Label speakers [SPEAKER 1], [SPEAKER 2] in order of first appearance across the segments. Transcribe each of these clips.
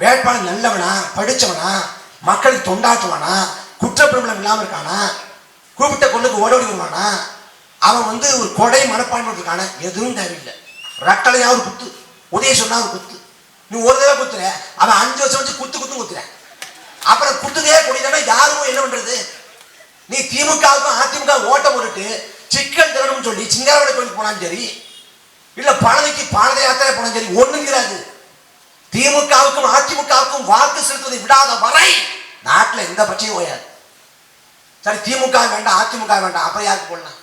[SPEAKER 1] வேட்பாளர் நல்லவனா படிச்சவனா மக்களுக்கு தொண்டாற்றுவானா குற்றப்பிரபலம் இல்லாமல் இருக்கானா கூப்பிட்ட கொள்ளுக்கு ஓடோடி வருவானா அவன் வந்து ஒரு கொடை மனப்பான்மை இருக்கானா எதுவும் தேவையில்லை. ரட்டலையா ஒரு குத்து உதய சொன்னா ஒரு குத்து. நீ ஒரு தடவை குத்துற அவன் அஞ்சு வருஷம் வச்சு குத்து குத்து குத்துற. அப்புறம் குத்துதே குடிதானே யாரும் என்ன பண்றது? நீ திமுகவுக்கும் அதிமுக ஓட்ட போட்டுட்டு சிக்கன் தரணும்னு சொல்லி சிங்காரவடை கோயிலுக்கு போனாலும் சரி இல்ல பழனிக்கு பாரத யாத்திரை போனாலும் சரி ஒண்ணுங்கிறாது. திமுகவுக்கும் அதிமுகவுக்கும் வாக்கு செலுத்துவதை விடாத வரை நாட்டில் எந்த பிரச்சனையும் ஓயாது. சரி திமுக வேண்டாம் அதிமுக வேண்டாம் அப்புறம் யாருக்கு போடலாம்?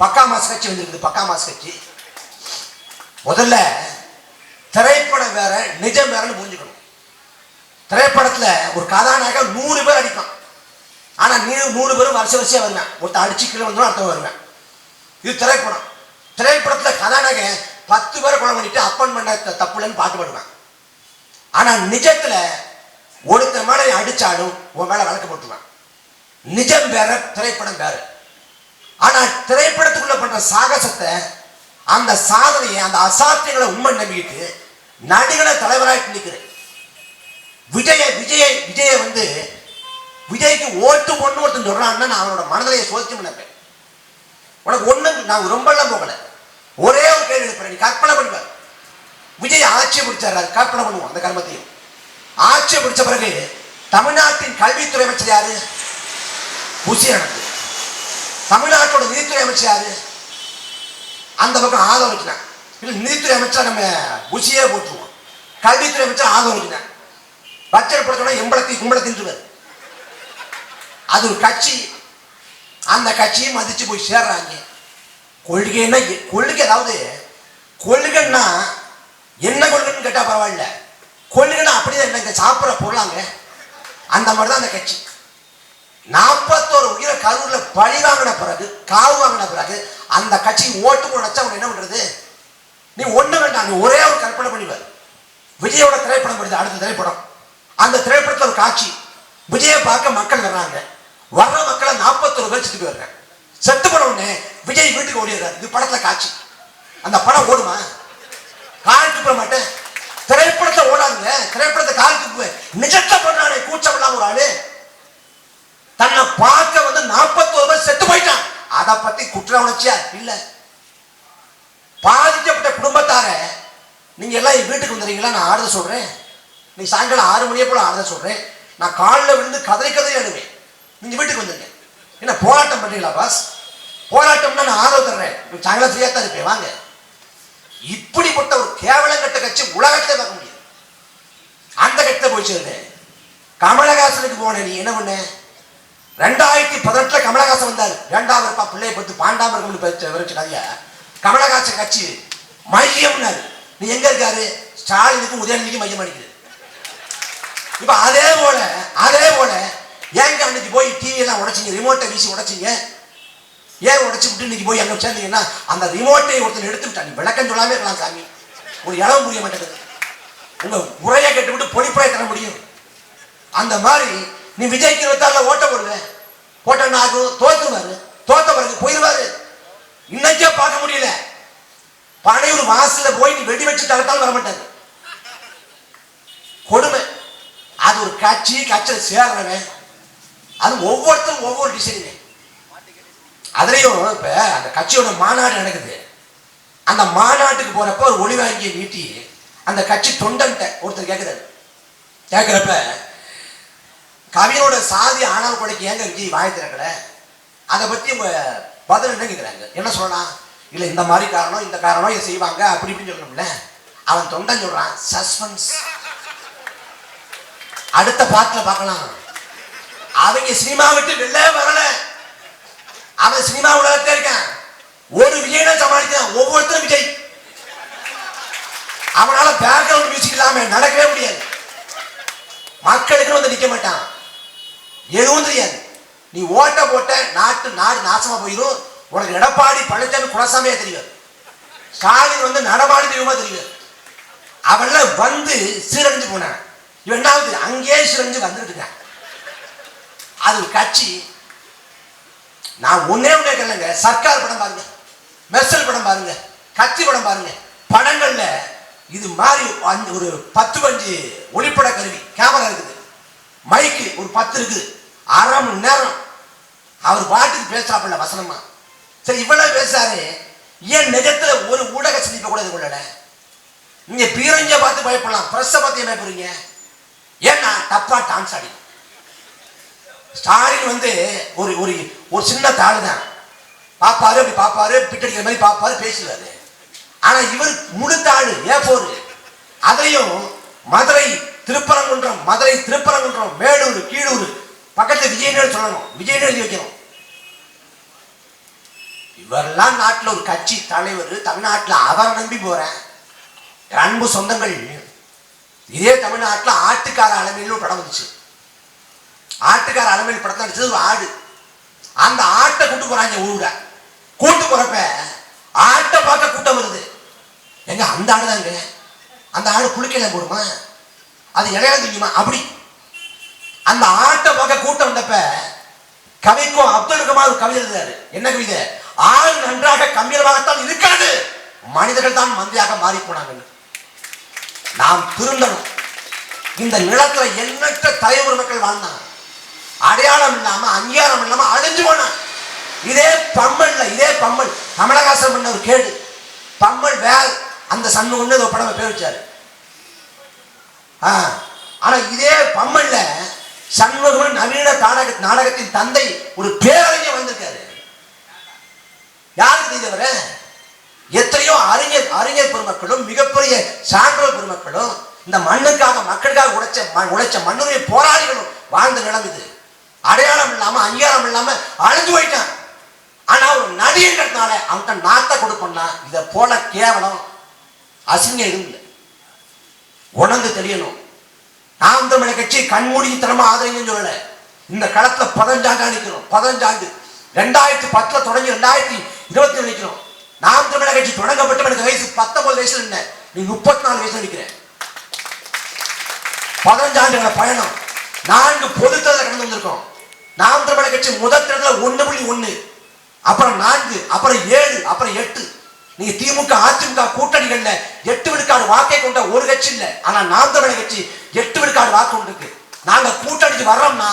[SPEAKER 1] பக்கா மாஸ் கட்சி வந்திருக்குது பக்கா மாஸ் கட்சி. முதல்ல திரைப்படம் வேற நிஜம் வேறன்னு புரிஞ்சுக்கணும். திரைப்படத்தில் ஒரு கதாநாயகன் நூறு பேர் அடிப்பான் ஆனால் நீ நூறு பேரும் வருஷ வருஷம் வருவேன். ஒருத்தர் அடிச்சு கீழே வந்தோம் அடுத்த வருவேன். இது திரைப்படம். திரைப்படத்தில் கதாநாயகன் பத்து பேரை கொலை பண்ணிட்டு அப்பன் பண்ண தப்புலன்னு பாட்டு பாடுவேன் ஆனா நிஜத்துல ஒருத்த மேலே அடித்தாலும் அடிச்சாலும் உன் மேல வழக்கு போட்டுருவேன் நிஜம் வேற திரைப்படம் வேற. ஆனா திரைப்படத்துக்குள்ள பண்ற சாகசத்தை அந்த சாதனையை அந்த அசாத்தியங்களை உண்மை நம்பிக்கிட்டு நடிகளை தலைவராக நிற்கிறேன். விஜய விஜய விஜய வந்து விஜய்க்கு ஓட்டு ஒன்று ஒருத்தன் சொல்கிறான்னா நான் அவனோட மனதிலையை சோதிச்சு நினைப்பேன் உனக்கு ஒன்று நான் ரொம்பலாம் போகலை. ஒரே ஒரு கேள்வி எழுப்புறேன் நீ கற்பனை பண்ணுவார் விஜய் ஆட்சியை பிடிச்சாரு அது கற்பனை பண்ணுவோம் அந்த கர்மத்தையும். ஆட்சியை பிடிச்ச பிறகு தமிழ்நாட்டின் கல்வித்துறை அமைச்சர் யாரு? புசியானது தமிழ்நாட்டோட நிதித்துறை அமைச்சர் யாரு? அந்த பக்கம் ஆதரவு இல்லை நிதித்துறை அமைச்சர் நம்ம புசியே போட்டுருவோம் கல்வித்துறை அமைச்சர் ஆதரவு பட்ஜெட் படுத்தோம்னா எம்பளத்தி கும்பளத்தின்றுவார் அது ஒரு கட்சி. அந்த கட்சியை மதிச்சு போய் சேர்றாங்க. கொள்கைன்னா கொள்கை அதாவது கொள்கைன்னா என்ன கொள்கைன்னு கேட்டால் பரவாயில்ல. கொள்கைன்னா அப்படிதான் இந்த சாப்பிட்ற பொருளாங்க. அந்த மாதிரி தான் அந்த கட்சி. நாற்பத்தோரு உயிரை கரூர்ல பழி வாங்கின பிறகு காவு வாங்கின பிறகு அந்த கட்சி ஓட்டு நினச்சா அவங்க என்ன பண்றது? நீ ஒண்ணு வேண்டாம் நீ ஒரே ஒரு கற்பனை பண்ணிவார் விஜயோட திரைப்படம் வருது அடுத்த திரைப்படம். அந்த திரைப்படத்தில் ஒரு காட்சி. விஜயை பார்க்க மக்கள் வர்றாங்க. வர்ற மக்களை நாற்பத்தொரு பேர் சுற்றி போயிடுறாங்க. செத்து போன உடனே விஜய் வீட்டுக்கு ஓடிடுறாரு. இது படத்துல காட்சி. அந்த படம் ஓடுமா? காலை துப்புற மாட்டேன். திரைப்படத்தை ஓடாதுங்க. திரைப்படத்தை கால் துப்புவேன். நிஜத்தை பண்றானே கூச்சம் இல்லாம ஒரு ஆளு. தன்னை பார்க்க வந்து நாற்பத்தோரு பேர் செத்து போயிட்டான். அதை பத்தி குற்ற உணர்ச்சியா? இல்ல. பாதிக்கப்பட்ட குடும்பத்தார நீங்க எல்லாம் என் வீட்டுக்கு வந்துடுறீங்களா நான் ஆறுத சொல்றேன். நீ சாயங்காலம் ஆறு மணியை போல ஆறுத சொல்றேன். நான் காலில் விழுந்து கதறி கதறி அழுவேன். நீங்க வீட்டுக்கு வந்துருங்க. என்ன போராட்டம் பண்றீங்களா பாஸ் போராட்டம்னா நான் ஆதரவு தர்றேன் நீ சாயங்காலம் ஃப்ரீயா தான் இருப்பேன் வாங்க. இப்படிப்பட்ட ஒரு கேவலங்கட்ட கட்சி உலகத்தை பார்க்க முடியாது. அந்த கட்டத்தை போய் சேர்ந்தேன் கமலஹாசனுக்கு போன நீ என்ன பண்ண? ரெண்டாயிரத்தி பதினெட்டுல கமலஹாசன் வந்தார். ரெண்டாவது இருப்பா பிள்ளையை பத்து பாண்டாமர்கள் இருக்கும்னு பேச்சு கமலஹாசன் கட்சி மையம்னாரு. நீ எங்க இருக்காரு? ஸ்டாலினுக்கும் உதயநிதிக்கும் மையம் அடிக்குது. இப்ப அதே போல அதே போல ஏங்க அன்னைக்கு போய் டிவி எல்லாம் உடைச்சிங்க ரிமோட்டை வீசி உடைச்சிங்க? ஏன் உடைச்சு விட்டு இன்னைக்கு போய் அங்கே சேர்ந்தீங்கன்னா அந்த ரிமோட்டை ஒருத்தன் எடுத்துட்டா நீ விளக்கம் சொல்லாமே இருக்கலாம் சாமி. ஒரு இடம் புரிய மாட்டேங்குது. உங்க உரையை கட்டு விட்டு பொடிப்புரையை தர முடியும். அந்த மாதிரி நீ விஜய்க்கு இருபத்தாறுல ஓட்ட போடுவ போட்டோன்னு ஆகும் தோத்துருவாரு. தோத்த பிறகு போயிடுவாரு இன்னைக்கே பார்க்க முடியல. பனையூர் வாசல்ல போய் நீ வெடி வச்சு தகத்தாலும் வர மாட்டாரு. கொடுமை. அது ஒரு கட்சி கட்சியில் சேர்றவன் அது ஒவ்வொருத்தரும் ஒவ்வொரு டிசைனுங்க அதுலேயும் இப்போ அந்த கட்சியோட மாநாடு நடக்குது. அந்த மாநாட்டுக்கு போகிறப்ப ஒரு ஒளிவாங்கியை நீட்டி அந்த கட்சி தொண்டன்ட்ட ஒருத்தர் கேட்குறாரு கேட்குறப்ப கவியோட சாதி ஆனால் கொடைக்கு ஏங்க விஜய் வாய் திறக்கல? அதை பற்றி உங்க பதில் என்ன கேட்குறாங்க என்ன சொல்லலாம்? இல்லை இந்த மாதிரி காரணம் இந்த காரணம் இதை செய்வாங்க அப்படி இப்படின்னு சொல்லணும்ல. அவன் தொண்டன் சொல்கிறான் சஸ்பென்ஸ். அடுத்த பாட்டில் பார்க்கலாம். அவங்க சினிமா விட்டு வெளில வரலை. அவன் சினிமா உலகத்தில் இருக்கான். ஒரு விஜய் சமாளிக்கிறான். ஒவ்வொருத்தரும் விஜய். அவனால பேக்ரவுண்ட் மியூசிக் இல்லாம நடக்கவே முடியாது. மக்களுக்கு வந்து நிக்க மாட்டான். எதுவும் தெரியாது நீ ஓட்ட போட்ட நாட்டு நாடு நாசமா போயிடும். உனக்கு எடப்பாடி பழனிசாமி குலசாமியா தெரியாது ஸ்டாலின் வந்து நடமாடி தெய்வமா தெரியாது அவன்ல வந்து சீரழிஞ்சு போனான். இவன் என்ன ஆகுது? அங்கேயே சீரழிஞ்சு வந்துட்டு இருக்கான். அது கட்சி. நான் ஒன்னே ஒன்றே கேளுங்க. சர்க்கார் படம் பாருங்க. மெர்சல் படம் பாருங்க. கத்தி படம் பாருங்க. படங்கள்ல இது மாதிரி அந்த ஒரு பத்து பஞ்சு ஒளிப்பட கருவி கேமரா இருக்குது. மைக்கு ஒரு பத்து இருக்குது. அரை மணி நேரம். அவர் பாட்டுக்கு பேசாப்புல வசனமா. சரி இவ்வளவு பேசாரு ஏன் நிஜத்துல ஒரு ஊடக சந்திப்பை கூட இது கொள்ளல நீங்க பீரஞ்ச பார்த்து பயப்படலாம். பிரஸ்ஸை பார்த்து என்ன போகிறீங்க ஏன்னா தப்பா டான்ஸ் ஆடி ஸ்டாலின் வந்து ஒரு ஒரு ஒரு சின்ன தாள் தான். பாப்பாரு அப்படி பாப்பாரு பிட்டடிக்கிற மாதிரி பாப்பாரு பேசுவாரு. ஆனால் இவர் முழு தாள் ஏ போரு அதையும் மதுரை திருப்பரங்குன்றம் மதுரை திருப்பரங்குன்றம் மேலூர் கீழூர் பக்கத்தில் விஜயநகர் சொல்லணும். விஜயநகர் வைக்கணும். இவரெல்லாம் நாட்டில் ஒரு கட்சி தலைவர் தமிழ்நாட்டில் அவரை நம்பி போகிறேன் அன்பு சொந்தங்கள் இதே தமிழ்நாட்டில் ஆட்டுக்கார அலமையில் ஒரு படம் வந்துச்சு ஆட்டுக்கார அலமேல் படத்தை அடிச்சது ஒரு ஆடு. அந்த ஆட்டை கூட்டு போறாங்க ஊருட கூட்டு போறப்ப ஆட்டை பார்க்க கூட்டம் வருது. எங்க அந்த ஆடு தாங்க அந்த ஆடு குளிக்கல போடுமா? அது இலையில தெரியுமா? அப்படி. அந்த ஆட்டை பார்க்க கூட்டம் வந்தப்ப கவிக்கும் அப்துல் கமால் ஒரு கவிதை எழுதுறாரு. என்ன கவிதை? ஆள் நன்றாக கம்பீரமாகத்தான் இருக்கிறது. மனிதர்கள் தான் மந்தியாக மாறி போனாங்க நாம் திருந்தணும். இந்த நிலத்துல எண்ணற்ற தலைவர் மக்கள் வாழ்ந்தாங்க. அடையாளம் இல்லாம அங்கீகாரம் இல்லாம அழிஞ்சு போனான். இதே பம்மல்ல இதே பம்மல் கமலஹாசன் பண்ண ஒரு கேடு. பம்மல் வேல் அந்த சண்முகம்னு ஏதோ படம் பேர் வச்சாரு. ஆ, ஆனா இதே பம்மல்ல சண்முகம் நவீன நாடக நாடகத்தின் தந்தை ஒரு பேரறிஞர் வந்திருக்காரு. யாருக்கு தெரிந்தவர எத்தனையோ அறிஞர் அறிஞர் பெருமக்களும் மிகப்பெரிய சான்றோர் பெருமக்களும் இந்த மண்ணுக்காக மக்களுக்காக உழைச்ச ம- உழைச்ச மண்ணுடைய போராளிகளும் வாழ்ந்த நிலம் இது. அடையாளம் இல்லாம அங்கீகாரம் இல்லாம அழிஞ்சு போயிட்டான். ஆனா ஒரு நடிகங்கிறதுனால அவன்கிட்ட நாத்தை கொடுப்போம்னா இதை போல கேவலம் அசிங்கம் எதுவும் இல்லை. உணர்ந்து தெரியணும். நாம் தமிழ் கட்சி கண்மூடித்தனமா ஆதரிங்கன்னு சொல்லல. இந்த களத்துல பதினஞ்சாண்டா நிற்கிறோம் பதினஞ்சாண்டு ரெண்டாயிரத்தி பத்துல தொடங்கி ரெண்டாயிரத்தி இருபத்தி நிற்கிறோம் நாம் தமிழர் கட்சி தொடங்கப்பட்டு எனக்கு வயசு பத்தொன்பது வயசுல என்ன? நீ முப்பத்தி நாலு வயசுல நிற்கிறேன் பதினஞ்சாண்டுகள பயணம். நான்கு பொது தேர்தல் கடந்து வந்திருக்கோம். நாம் தமிழர் கட்சி முதல் தேர்தல் ஒன்னு புள்ளி ஒண்ணு அப்புறம் நான்கு அப்புறம் ஏழு அப்புறம் எட்டு. நீங்க திமுக அதிமுக கூட்டணிகள்ல எட்டு விழுக்காடு வாக்கை கொண்ட ஒரு கட்சி இல்லை. ஆனா நாம் தமிழக கட்சி எட்டு விழுக்காடு வாக்கு கொண்டிருக்கு. நாங்க கூட்டணிக்கு வர்றோம்னா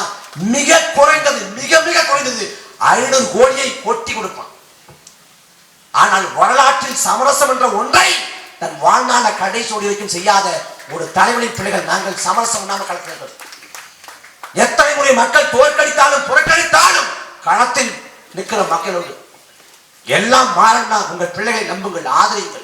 [SPEAKER 1] மிக குறைந்தது மிக மிக குறைந்தது ஐநூறு கோடியை கொட்டி கொடுப்பான். ஆனால் வரலாற்றில் சமரசம் என்ற ஒன்றை தன் வாழ்நாள கடைசோடி வரைக்கும் செய்யாத ஒரு தலைவனின் பிள்ளைகள் நாங்கள் சமரசம் இல்லாமல் களத்தில் எத்தனை முறை மக்கள் தோற்கடித்தாலும் புறக்கணித்தாலும் களத்தில் நிற்கிற மக்களோடு எல்லாம் மாறனா உங்கள் பிள்ளைகளை நம்புங்கள் ஆதரியுங்கள்